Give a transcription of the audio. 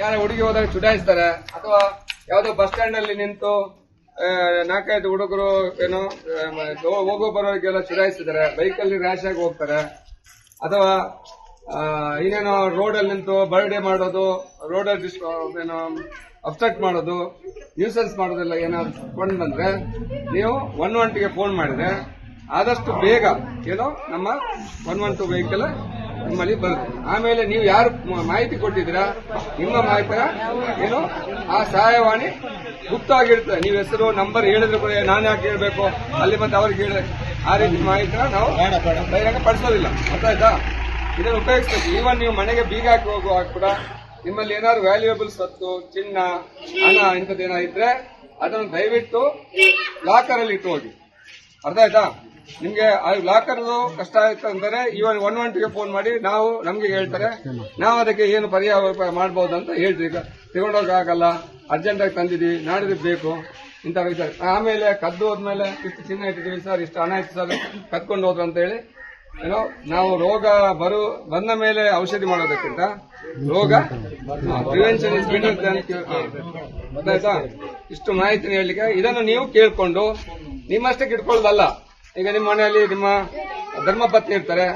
ಯಾರ ಹುಡುಗಿ ಹೋದಾಗ ಚುಡಾಯಿಸ್ತಾರೆ. ಅಥವಾ ಯಾವುದೋ ಬಸ್ ಸ್ಟ್ಯಾಂಡ್ ಅಲ್ಲಿ ನಿಂತು ನಾಲ್ಕೈದು ಹುಡುಗರು ಏನೋ ಹೋಗೋ ಬರೋರಿಗೆಲ್ಲ ಚುಡಾಯಿಸ್ತಿದ್ದಾರೆ. ಬೈಕಲ್ಲಿ ರ್ಯಾಶ್ ಆಗಿ ಹೋಗ್ತಾರೆ. ಅಥವಾ ಇನ್ನೇನೋ ರೋಡ್ ರೋಡಲ್ಲಿ ನಿಂತು ಬರ್ಡೇ ಮಾಡೋದು ರೋಡಲ್ಲಿ ಡಿಸ್ ಏನೋ ಅಬ್ಸ್ಟ್ರಾಕ್ಟ್ ಮಾಡೋದು ನ್ಯೂಸೆನ್ಸ್ ಮಾಡೋದೆಲ್ಲ ಏನಾದ್ರು ಕೊಂಡು ಬಂದ್ರೆ ನೀವು ಒನ್ ಒನ್ ಟಿಗೆ ಫೋನ್ ಮಾಡಿದ್ರೆ ಆದಷ್ಟು ಬೇಗ, ಏನೋ ನಮ್ಮ ಒನ್ ಒನ್ ಟು ವೆಹಿಕಲ್ ನಿಮ್ಮಲ್ಲಿ ಬರುತ್ತೆ ಆಮೇಲೆ ನೀವು ಯಾರು ಮಾಹಿತಿ ಕೊಟ್ಟಿದ್ದೀರಾ? ನಿಮ್ಮ ಮಾಹಿತಿ ಏನು? ಆ ಸಹಾಯವಾಣಿ ಗುಪ್ತವಾಗಿರ್ತದೆ ನೀವು ಹೆಸರು ನಂಬರ್ ಹೇಳಿದ್ರು ಕೂಡ ನಾನು ಯಾಕೆ ಹೇಳಬೇಕು? ಅಲ್ಲಿ ಮತ್ತೆ ಅವ್ರಿಗೆ ಹೇಳಿ. ಆ ರೀತಿ ಮಾಹಿತಿನ ನಾವು ಬಹಿರಂಗ ಪಡಿಸೋದಿಲ್ಲ. ಅರ್ಥ ಆಯ್ತಾ ಇದನ್ನು ಉಪಯೋಗಿಸ್ಬೇಕು. ಈವನ್ ನೀವು ಮನೆಗೆ ಬೀಗ ಹಾಕಿ ಹೋಗುವಾಗ ಕೂಡ ನಿಮ್ಮಲ್ಲಿ ಏನಾದ್ರು ವ್ಯಾಲ್ಯೂಯಬಲ್ ಸತ್ತು ಚಿನ್ನ ಹಣ ಇಂಥದ್ದೇನಾದ್ರೆ ಅದನ್ನು ದಯವಿಟ್ಟು ಲಾಕರ್ ಅಲ್ಲಿ ಇಟ್ಟು ಹೋಗಿ. ಅರ್ಥ ಆಯ್ತಾ ನಿಮ್ಗೆ ಆ ಲಾಕರ್ ಕಷ್ಟ ಆಯ್ತು ಅಂದರೆ ಇವಾಗ ಒನ್ ಒನ್ ಟಿಗೆ ಫೋನ್ ಮಾಡಿ ನಾವು ನಮ್ಗೆ ಹೇಳ್ತಾರೆ. ನಾವು ಅದಕ್ಕೆ ಏನು ಪರಿಹಾರ ಮಾಡಬಹುದು ಅಂತ ಹೇಳ್ತೀವಿ. ಈಗ ತಗೊಂಡೋಗಲ್ಲ ಅರ್ಜೆಂಟ್ ಆಗಿ ತಂದಿದ್ದೀವಿ, ನಾಡಿದ್ದು ಬೇಕು ಇಂಥ ವಿಚಾರ. ಆಮೇಲೆ ಕದ್ದು ಹೋದ್ಮೇಲೆ ಇಷ್ಟು ಚಿನ್ನ ಇಟ್ಟಿದ್ದೀವಿ ಸರ್, ಇಷ್ಟು ಹಣ ಇತ್ತು ಸರ್ ಕತ್ಕೊಂಡು ಹೋದ್ರು ಅಂತ ಹೇಳಿ ಏನೋ ನಾವು ರೋಗ ಬರು, ಬಂದ ಮೇಲೆ ಔಷಧಿ ಮಾಡೋದಕ್ಕಿಂತ ರೋಗ ಪ್ರಿವೆನ್ಷನ್ ಇಸ್ ಗೊತ್ತಾಯ್ತಾ? ಇಷ್ಟು ಮಾಹಿತಿ ಹೇಳಲಿಕ್ಕೆ ಇದನ್ನು ನೀವು ಕೇಳ್ಕೊಂಡು, ನಿಮ್ಮಷ್ಟಕ್ಕೆ ಇಟ್ಕೊಳ್ಳೋದಲ್ಲ. ಈಗ ನಿಮ್ಮ ಮನೆಯಲ್ಲಿ ನಿಮ್ಮ ಧರ್ಮಪತ್ನಿ ಇರ್ತಾರೆ.